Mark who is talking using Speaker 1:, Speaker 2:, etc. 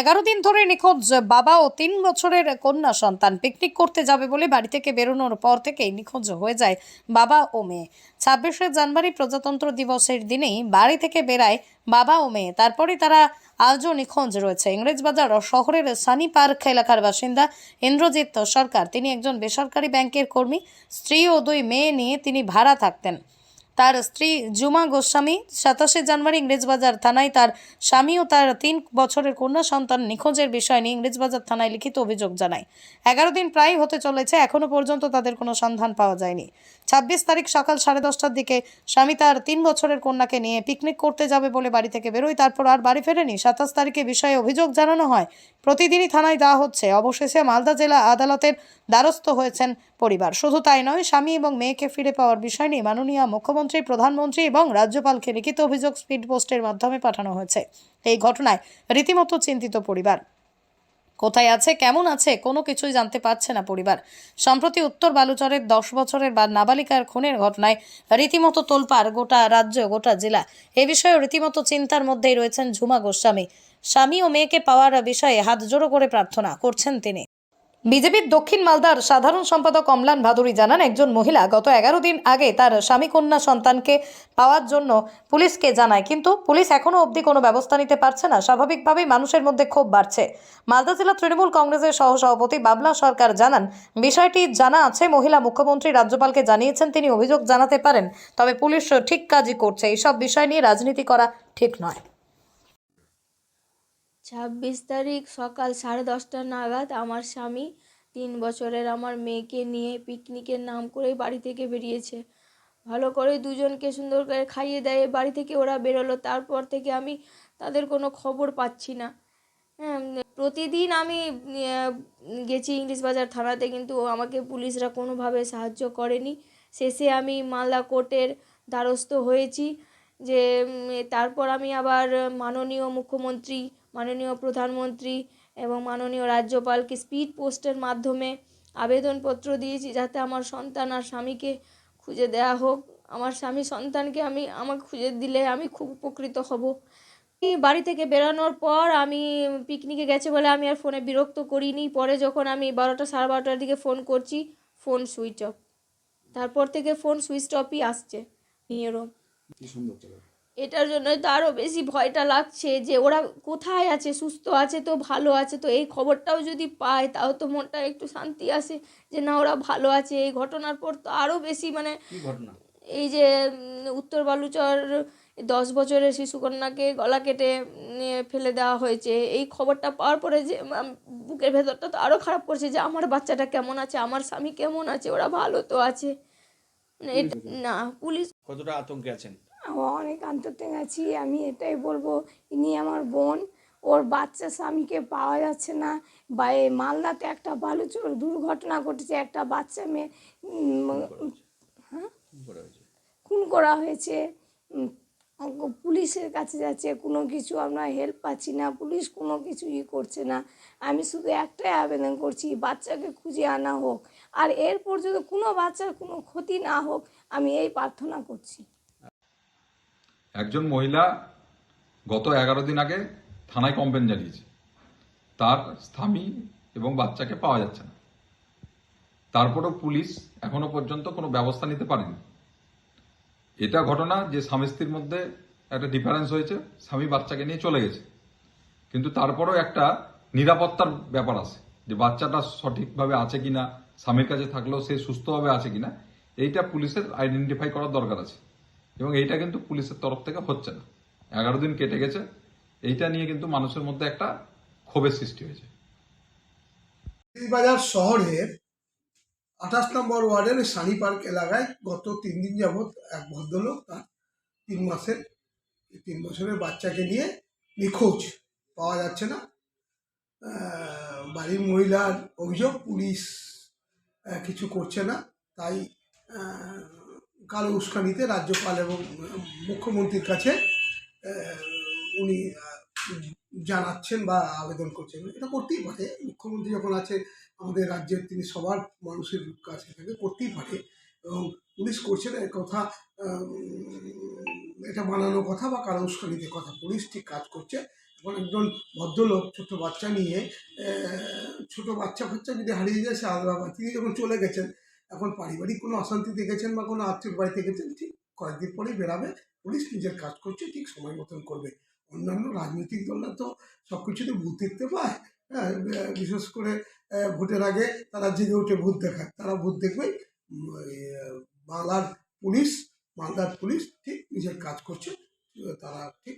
Speaker 1: এগারো দিন ধরে নিখোঁজ বাবা ও তিন বছরের কন্যা সন্তান পিকনিক করতে যাবে বলে বাড়ি থেকে বেরোনোর পর থেকেই নিখোঁজ হয়ে যায় বাবা ও মেয়ে। ছাব্বিশে জানুয়ারি প্রজাতন্ত্র দিবসের দিনেই বাড়ি থেকে বেরায় বাবা ও মেয়ে। তারপরে তারা আজও নিখোঁজ রয়েছে। ইংরেজবাজার শহরের সানি পার্ক এলাকার বাসিন্দা ইন্দ্রজিৎ সরকার। তিনি একজন বেসরকারি ব্যাংকের কর্মী। স্ত্রী ও দুই মেয়ে নিয়ে তিনি ভাড়া থাকতেন। তার স্ত্রী জুমা গোস্বামী সাতাশে জানুয়ারি ইংরেজবাজার থানায় তার স্বামী ও তার তিন বছরের কন্যা সন্তান নিখোঁজের বিষয় নিয়ে ইংরেজবাজার থানায় লিখিত অভিযোগ জানায়। এগারো দিন প্রায় হতে চলেছে এখনও পর্যন্ত তাদের কোনো সন্ধান পাওয়া যায়নি। ছাব্বিশ তারিখ সকাল সাড়ে দশটার দিকে স্বামী তার তিন বছরের কন্যাকে নিয়ে পিকনিক করতে যাবে বলে বাড়ি থেকে বেরোয়, তারপর আর বাড়ি ফেরেনি। সাতাশ তারিখে বিষয়ে অভিযোগ জানানো হয়। প্রতিদিনই থানায় দেওয়া হচ্ছে। অবশেষে মালদা জেলা আদালতের দ্বারস্থ হয়েছেন পরিবার। শুধু তাই নয়, স্বামী এবং মেয়েকে ফিরে পাওয়ার বিষয় নিয়ে মাননীয় মুখ্যমন্ত্রী প্রধানমন্ত্রী এবং রাজ্যপালকে লিখিত অভিযোগ স্পিড পোস্টের মাধ্যমে পাঠানো হয়েছে। এই ঘটনায় রীতিমতো চিন্তিত পরিবার। কোথায় আছে, কেমন আছে, কোনো কিছুই জানতে পারছে না পরিবার। সম্প্রতি উত্তর বালুচরের দশ বছরের বা নাবালিকার খুনের ঘটনায় রীতিমতো তোলপাড় গোটা রাজ্য, গোটা জেলা। এ বিষয়ে রীতিমতো চিন্তার মধ্যেই রয়েছেন ঝুমা গোস্বামী। স্বামী ও মেয়েকে পাওয়ার বিষয়ে হাত জোড়ো করে প্রার্থনা করছেন তিনি। বিজেপির দক্ষিণ মালদার সাধারণ সম্পাদক অমলান ভাদুরী জানান, একজন মহিলা গত এগারো দিন আগে তার স্বামী কন্যা সন্তানকে পাওয়ার জন্য পুলিশকে জানায়, কিন্তু পুলিশ এখনও অবধি কোনো ব্যবস্থা নিতে পারছে না। স্বাভাবিকভাবেই মানুষের মধ্যে ক্ষোভ বাড়ছে। মালদা জেলা তৃণমূল কংগ্রেসের সহসভাপতি বাবলা সরকার জানান, বিষয়টি জানা আছে, মহিলা মুখ্যমন্ত্রী রাজ্যপালকে জানিয়েছেন, তিনি অভিযোগ জানাতে পারেন, তবে পুলিশ ঠিক কাজই করছে। এইসব বিষয় নিয়ে রাজনীতি করা ঠিক নয়।
Speaker 2: ছাব্বিশ তারিখ সকাল সাড়ে দশটা নাগাদ আমার স্বামী তিন বছরের আমার মেয়েকে নিয়ে পিকনিকের নাম করে বাড়ি থেকে বেরিয়েছে। ভালো করে দুজনকে সুন্দর করে খাইয়ে দেয়, বাড়ি থেকে ওরা বেরোলো, তারপর থেকে আমি তাদের কোনো খবর পাচ্ছি না। হ্যাঁ প্রতিদিন আমি গেছি ইংলিশ বাজার থানাতে, কিন্তু আমাকে পুলিশরা কোনোভাবে সাহায্য করেনি। শেষে আমি মালদা কোর্টের দ্বারস্থ হয়েছি যে তারপর আমি আবার মাননীয় মুখ্যমন্ত্রী মাননীয় প্রধানমন্ত্রী এবং মাননীয় রাজ্যপালকে স্পিড পোস্টের মাধ্যমে আবেদনপত্র দিয়েছি যাতে আমার সন্তান আর স্বামীকে খুঁজে দেওয়া হোক। আমার স্বামী সন্তানকে আমি, আমাকে খুঁজে দিলে আমি খুব উপকৃত হব। বাড়ি থেকে বেরোনোর পর আমি পিকনিকে গেছে বলে আমি আর ফোনে বিরক্ত করিনি। পরে যখন আমি বারোটা, সাড়ে বারোটার দিকে ফোন করছি, ফোন সুইচ অফ। তারপর থেকে ফোন সুইচ অফই আসছে। নিয়েরও এটার জন্য তো আরও বেশি ভয়টা লাগছে যে ওরা কোথায় আছে সুস্থ আছে তো ভালো আছে তো এই খবরটাও যদি পায় তাও তো মনটা একটু শান্তি আসে যে না ওরা ভালো আছে। এই ঘটনার পর তো আরও বেশি মানে এই যে উত্তর বালুচর দশ বছরের শিশুকন্যাকে গলা কেটে নিয়ে ফেলে দেওয়া হয়েছে। এই খবরটা পাওয়ার পরে যে বুকের ভেতরটা তো আরও খারাপ করছে যে আমার বাচ্চাটা কেমন আছে? আমার স্বামী কেমন আছে? ওরা ভালো তো আছে। মানে না পুলিশ
Speaker 3: কতটা আতঙ্কে আছেন?
Speaker 4: অনেক গেছি আমি এটাই বলব। ইনি আমার বোন ওর বাচ্চা স্বামীকে পাওয়া যাচ্ছে না। বা এই মালদাতে একটা বালুচোর দুর্ঘটনা ঘটেছে একটা বাচ্চা মেয়ে
Speaker 3: হয়েছে।
Speaker 4: খুন করা হয়েছে। পুলিশের কাছে যাচ্ছে কোনো কিছু আমরা হেল্প পাচ্ছি না পুলিশ কোনো কিছু ই করছে না। আমি শুধু একটাই আবেদন করছি বাচ্চাকে খুঁজে আনা হোক। আর এর পর্যন্ত কোনো বাচ্চার কোনো ক্ষতি না হোক আমি এই প্রার্থনা করছি।
Speaker 5: একজন মহিলা গত এগারো দিন আগে থানায় কমপ্লেন জানিয়েছে। তার স্বামী এবং বাচ্চাকে পাওয়া যাচ্ছে না। তারপরেও পুলিশ এখনও পর্যন্ত কোনো ব্যবস্থা নিতে পারেনি। এটা ঘটনা যে স্বামী স্ত্রীর মধ্যে একটা ডিফারেন্স হয়েছে, স্বামী বাচ্চাকে নিয়ে চলে গেছে। কিন্তু তারপরেও একটা নিরাপত্তার ব্যাপার আছে, যে বাচ্চাটা সঠিকভাবে আছে কিনা, স্বামীর কাছে থাকলেও সে সুস্থভাবে আছে কিনা, এইটা পুলিশের আইডেন্টিফাই করার দরকার আছে। এবং এইটা কিন্তু পুলিশের তরফ থেকে হচ্ছে না। এগারো দিন কেটে গেছে, এইটা নিয়ে কিন্তু মানুষের মধ্যে একটা ক্ষোভের সৃষ্টি হয়েছে।
Speaker 6: বাজার শহরের আঠাশ নম্বর ওয়ার্ডের সানি পার্ক এলাকায় গত তিন দিন যাবৎ এক ভদ্রলোক তার তিন মাসের, তিন বছরের বাচ্চাকে নিয়ে নিখোঁজ, পাওয়া যাচ্ছে না। বাড়ির মহিলার অভিযোগ, পুলিশ কিছু করছে না। তাই কালো উস্কানিতে রাজ্যপাল এবং মুখ্যমন্ত্রীর কাছে উনি জানাচ্ছেন বা আবেদন করছেন। এটা করতেই পারে। মুখ্যমন্ত্রী যখন আছে, আমাদের রাজ্যের তিনি সবার মানুষের কাছে থেকে, করতেই পারে। এবং পুলিশ করছে না কথা এটা বানানো কথা বা কারও উস্কানিতে কথা। পুলিশ ঠিক কাজ করছে। এবং একজন ভদ্রলোক ছোট বাচ্চা নিয়ে ছোট বাচ্চা ফাচ্চা যদি হারিয়ে যায়, সে আলাদা তিনি যখন চলে গেছেন এখন পারিবারিক কোনো অশান্তি দেখেছেন বা কোনো আত্মীয় বাড়িতে গেছেন ঠিক কয়েকদিন পরেই বেরাবে পুলিশ নিজের কাজ করছে ঠিক সময় মতন করবে। অন্যান্য রাজনৈতিক দলরা তো সব কিছুতে ভূত দেখতে পায় হ্যাঁ বিশেষ করে ভোটের আগে তারা জেগে উঠে ভূত দেখায়। তারা ভূত আহ, বাংলার পুলিশ মালদার পুলিশ ঠিক নিজের কাজ করছে তারা ঠিক